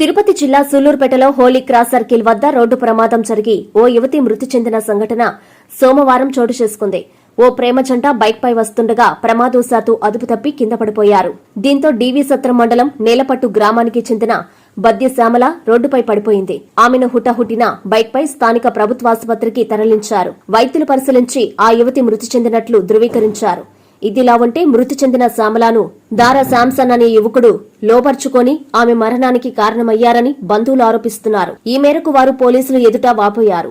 తిరుపతి జిల్లా సూలూరుపేటలో Holi cross circle వద్ద రోడ్డు ప్రమాదం జరిగి ఓ యువతి మృతి చెందిన సంఘటన సోమవారం చోటు చేసుకుంది. ఓ ప్రేమ జంట బైక్పై వస్తుండగా ప్రమాదవశాత్తు అదుపు తప్పి కింద పడిపోయారు. దీంతో డీవీ సత్రం మండలం నేలపట్టు గ్రామానికి చెందిన బద్య శ్యామల రోడ్డుపై పడిపోయింది. ఆమెను హుటాహుటిన బైక్పై స్థానిక ప్రభుత్వాసుపత్రికి తరలించారు. వైద్యులు పరిశీలించి ఆ యువతి మృతి చెందినట్లు ధృవీకరించారు. ఇదిలా ఉంటే మృతి చెందిన శ్యామలను దారా శాంసన్ అనే యువకుడు లోపర్చుకొని ఆమె మరణానికి కారణమయ్యారని బంధువులు ఆరోపిస్తున్నారు. ఈ మేరకు వారు పోలీసులు ఎదుట వాపోయారు.